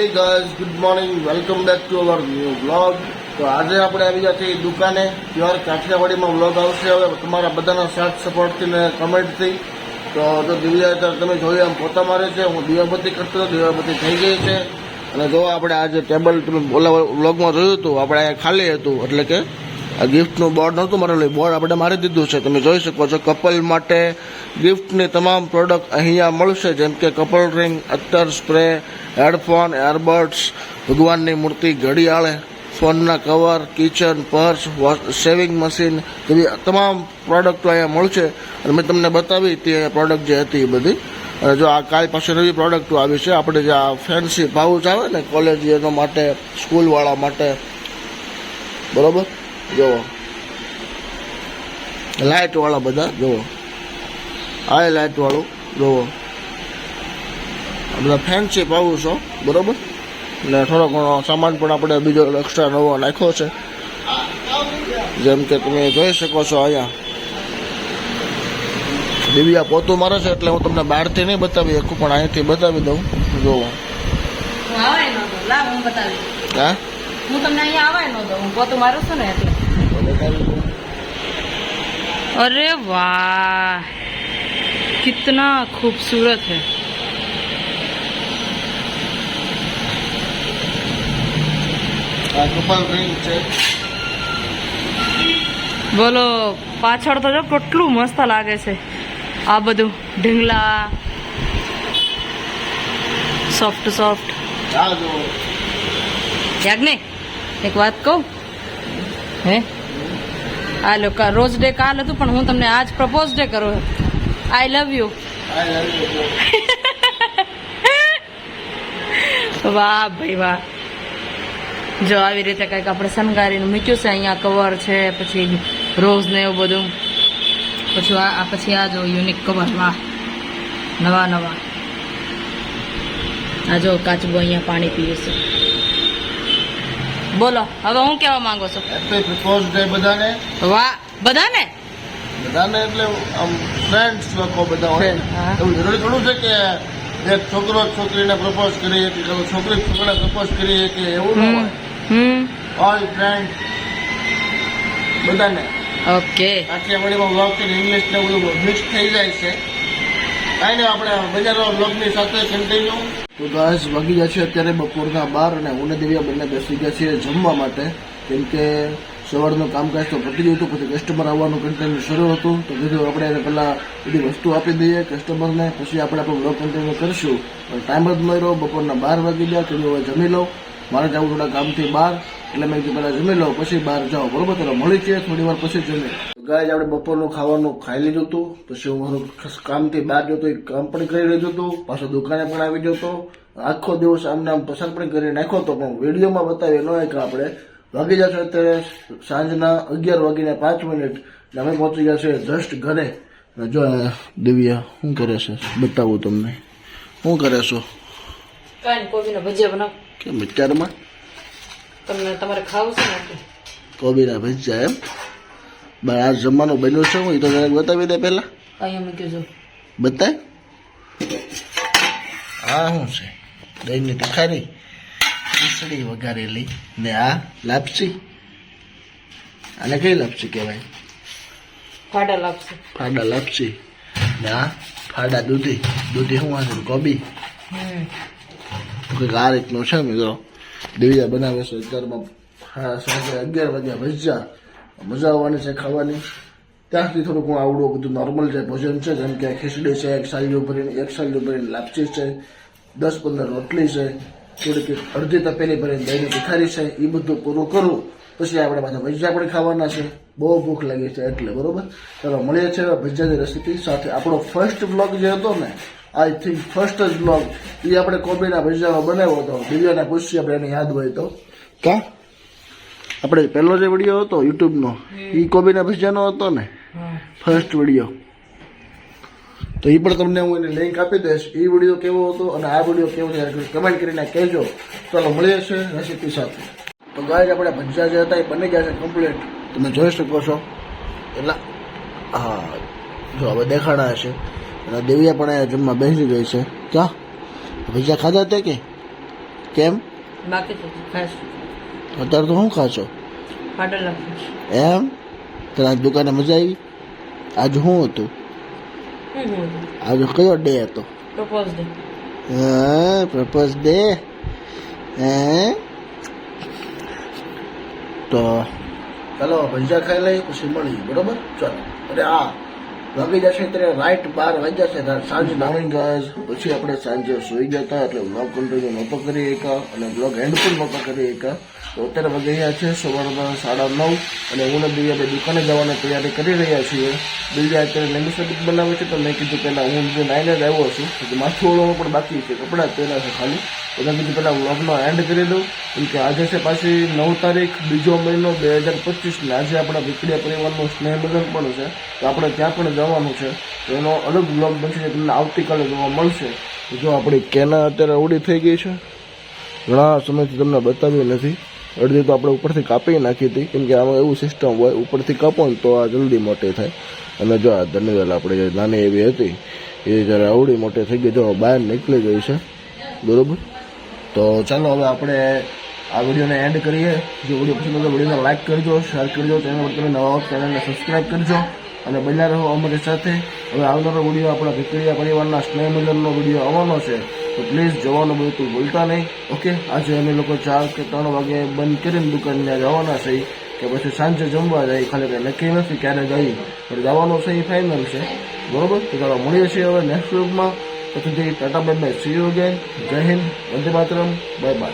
Good morning welcome back to our new blog તો આજે આપણે આવી ગયા છીએ દુકાને. પ્યોર કાઠિયાવાડીમાં બ્લોગ આવશે. હવે તમારા બધાના સાથ સપોર્ટથી ને કમેન્ટથી તો જો દિવ્યા તમે જોયું આમ પોતા મારે છે. હું દીવાબત્તી કરતો દીવાબત્તી થઈ ગઈ છે. અને જો આપણે આજે ટેબલ તમે ઓલા બ્લોગમાં જોયું હતું. આપણે અહીંયા ખાલી હતું. એટલે કે આ ગિફ્ટનું બોર્ડ નહોતું મારેલું બોર્ડ આપણે મારી દીધું છે. તમે જોઈ શકો છો કપલ માટે ગિફ્ટની તમામ પ્રોડક્ટ અહીંયા મળશે. જેમ કે કપલ રિંગ અત્તર સ્પ્રે હેડફોન એરબડ્સ ભગવાનની મૂર્તિ, ઘડિયાળ ફોનના cover kitchen purse shaving machine એવી તમામ પ્રોડક્ટો અહીંયા મળશે. અને મેં તમને બતાવી તે પ્રોડક્ટ જે હતી એ બધી. અને જો આ કાલ પાસે નવી પ્રોડક્ટો આવી છે. આપણે જે આ ફેન્સી પાઉચ આવે ને કોલેજીયનો માટે સ્કૂલવાળા માટે. બરોબર? જુઓ. લાઇટ વાળા બધા જુઓ. આ લાઇટ વાળું જુઓ. બધા ફેન્સી છો બરોબર? ને થોડો ઘણો સામાન પણ આપણે બીજો એક્સ્ટ્રા નવો નાખ્યો છે. જેમ કે તમે જોઈ શકો છો અહીંયા. દિવ્યા પોતું મારે છે એટલે હું તમને બહારથી નહીં બતાવી શકું પણ અહીંથી બતાવી દઉં. જુઓ. હું? હું તમને અહીંયા આવાય ન દઉં. હું પોતું મારું છું ને એટલે. બતાવી દઉં અરે વાહ कितना खूबसूरत है આ કપાલ રિંગ છે બોલો પાછળ તો જો કેટલું મસ્ત લાગે છે આ બધું ઢીંગલા સોફ્ટ સોફ્ટ આ જુઓ યાજ્ઞે એક વાત કહું હે લોકો રોજ ડે કાલ હતું પણ હું તમને આજ પ્રપોઝ ડે કરું. I love you. વાહ ભાઈ વાહ. જો આવી રીતે કંઈક આપણે શણગારીને મૂક્યું છે અહીંયા કવર છે પછી રોઝ ને એવું બધું. પછી આ આ પછી આ જો યુનિક કવર વાહ. નવા નવા. આ જો કાચબો અહીંયા પાણી પીએ છે. બોલો હવે હું કેવા માંગો છો? હેપી પ્રપોઝ ડે બધાને? વાહ બધાને? બધાને એટલે આમ ફ્રેન્ડ્સ લોકો બધા હોય. એવું જરૂરી થોડું છે કે એક છોકરો છોકરીને પ્રપોઝ કરી કે કાં છોકરી છોકરાને પ્રપોઝ કરી કે એવું ન હોય. ઓલ ફ્રેન્ડ બધાને. ઓકે. કાઠિયાવાડીમાં વ્લોગ છે ઇંગ્લિશ ને બધું મિક્સ થઈ જાય છે. કાંઈ નહીં આપણે બજારો વ્લોગની સાથે કન્ટિન્યુ તો ગાઈસ, વાગી ગયા છે અત્યારે બપોરના બાર અને હું દેવિયા બંને બેસી ગયા છીએ જમવા માટે. કેમ કે સવારનું કામકાજ તો પતી ગયું હતું, પછી કસ્ટમર આવવાનું કન્ટેન્ટ શરૂ હતું. તો કીધું આપણે એને પહેલાં બધી વસ્તુ આપી દઈએ કસ્ટમરને પછી આપણે આપણો વ્લોગ કન્ટિન્યુ કરીશું. પણ ટાઈમ જ ન રહ્યો બપોરના બાર વાગી ગયા કીધું હવે જમી લઉં. મારે જવું થોડા કામથી બહાર. એટલે મેં કીધું પહેલાં જમી લો પછી બહાર જાઓ. બરોબર તો મળી છે થોડી વાર પછી જમી. ગાય આપણે બપોરનું ખાવાનું ખાઈ લીધું હતું. પછી હું મારું ખાસ કામથી બહાર જતો એ કામ પણ કરી લીધું હતું. પાછો દુકાને પણ આવી ગયો હતો આખો દિવસ આમને આમ પસાર પણ કરી નાખ્યો હતો પણ વિડીયોમાં બતાવીએ ન એક આપણે વાગી જશે અત્યારે સાંજના અગિયાર વાગીને પાંચ મિનિટ. ને અમે પહોંચી ગયા છે જસ્ટ ઘરે. અને જો દિવ્યા શું કરે છે? બતાવું તમને. શું કરે છો? કાંઈ કોબીના ભજીયા બનાવ. કેમ વિચારમાં તમને તમારે ખાવું છે ને કોબીના ભજીયા એમ બહાર આ જમવાનું બન્યું છે હું એ તો જરાક બતાવી દે પહેલાં. અહીંયા મૂક્યું જો. બતાય. આ શું છે? દહીંની તિખારી. ખીચડી વઘારેલી. ને આ લાપસી. આને કઈ લાપસી કહેવાય? ફાડા લાપસી. ફાડા લાપસી. ને આ ફાડા દૂધી. દૂધી શું વાંચું કોબી? કંઈક આ રીતનું છે મિત્રો દિવ્યા બનાવે છે અત્યારમાં સાંજે અગિયાર વાગ્યા ભજીયા. મજા આવવાની છે ખાવાની. ત્યાંથી થોડુંક હું આવડું, બધું નોર્મલ જે ભોજન છે, જેમ કે ખીચડી છે, એક સાલીઓ ભરીને એક સાલીઓ ભરીને લાપસી છે, દસ પંદર રોટલી છે, થોડીક અડધી તપેલી ભરીને દહીંની ભિખારી છે એ બધું પૂરું કરું, પછી આપણે પાછા ભજીયા પણ ખાવાના છે. બહુ ભૂખ લાગી છે એટલે, બરોબર? ચાલો, મળીએ છીએ ભજીયાની રેસીપી સાથે. આપણો ફર્સ્ટ બ્લોગ જે હતો ને આઈ થિંક ફર્સ્ટ જ બ્લોગ એ આપણે કોબીના ભજીયાનો બનાવ્યો હતો. દિવ્યાને પૂછીએ આપણે એને યાદ હોય તો. કા? આપણે પહેલો જે વીડિયો હતો યુટ્યુબનો એ કોબીના ભજીયાનો હતો ને? ફર્સ્ટ વીડિયો તો એ પણ તમને હું એને લિંક આપી દઈશ. એ વીડિયો કેવો હતો અને આ વીડિયો કેવો છે કમેન્ટ કરીને કહેજો. ચાલો મળીએ છે રેસીપી સાથે. તો ગાય આપણે ભજીયા જે હતા એ બની ગયા છે કમ્પ્લીટ તમે જોઈ શકો છો. એટલે હા જો હવે દેખાડા હશે અને દેવિયા પણ જમવા બેસી ગઈ છે. ક્યાં ભજીયા ખાધા તે કે? કેમ? અત્યારે તો શું ખાશો? એમ? તને આજ દુકાને મજા આવી? આજ શું હતું? આજે કયો ડે હતો? હા પ્રપોઝ ડે હે? તો ચાલો ભંજા ખાઈ લઈએ પછી મળીએ. બરોબર? ચાલો. અરે આ વાગી જશે ત્યારે રાઈટ બાર વાગ્યા છે સાંજ મોર્નિંગ ગાઈઝ પછી આપણે સાંજે સુઈ ગયા હતા એટલે બ્લોગ કન્ટિન્યુ નહોતો કરી એકા અને બ્લોગ એન્ડ પણ નહોતો કરી એકા તો અત્યારે વાગી ગયા છે સવારના સાડા નવ અને હું ને દિવ્યા દુકાને જવાની તૈયારી કરી રહ્યા છીએ. દિવ્યા અત્યારે લીંબુ સર્ટિક બનાવે છે, તો મેં કીધું પહેલાં હું જે નાઈને જ આવ્યો છું માથું ઓળવાનું પણ બાકી છે, કપડાં પહેલાં છે ખાલી. મેં કીધું પહેલાં વ્લોગનો એન્ડ કરી દઉં. કેમ કે આજે છે પાછી નવ તારીખ, બીજો મહિનો બે હજાર પચીસને આજે આપણા વિકડિયા પરિવારનું સ્નેહ મિલન પણ છે. તો આપણે ત્યાં પણ જવાનું છે. તો એનો અલગ વ્લોગ બનશે જે તમને આવતીકાલે જોવા મળશે. જો આપણી કેના અત્યારે અવડી થઈ ગઈ છે. ઘણા સમયથી તમને બતાવી નથી. અડધી તો આપણે ઉપરથી કાપી નાખી હતી. કેમ કે આમાં એવું સિસ્ટમ હોય, ઉપરથી કાપો ને તો આ જલ્દી મોટી થાય. અને જો આ ધન્યવાદ આપણે જે નાની એવી હતી, એ જ્યારે આવડી મોટી થઈ ગઈ, જો બહાર નીકળી ગઈ છે. બરોબર? તો ચાલો હવે આપણે આ વિડીયોને એન્ડ કરીએ. જો વીડિયો પસંદ આવે વિડીયોને લાઈક કરજો શેર કરજો ચેનલ પર તમે નવા ચેનલને સબસ્ક્રાઈબ કરજો અને બન્યા રહો અમારી સાથે. હવે આવનારો વીડિયો આપણા વિક્રિયા પરિવારના સ્નેહ મિલનનો વીડિયો આવવાનો છે. તો પ્લીઝ જવાનું બિલકુલ ભૂલતા નહીં. ઓકે આજે અમે લોકો ચાર કે ત્રણ વાગે બંધ કરીને દુકાન ત્યાં જવાના છે. કે પછી સાંજે જમવા જાય, ખાલી કંઈ નક્કી નથી ક્યારે જઈ પણ જવાનું છે એ ફાઇનલ છે. બરોબર? તો ચાલો મળીએ છીએ હવે નેક્સ્ટ વીકમાં પછી tata bye bye. See you again જય હિન્દ. વંદે માતરમ. Bye bye.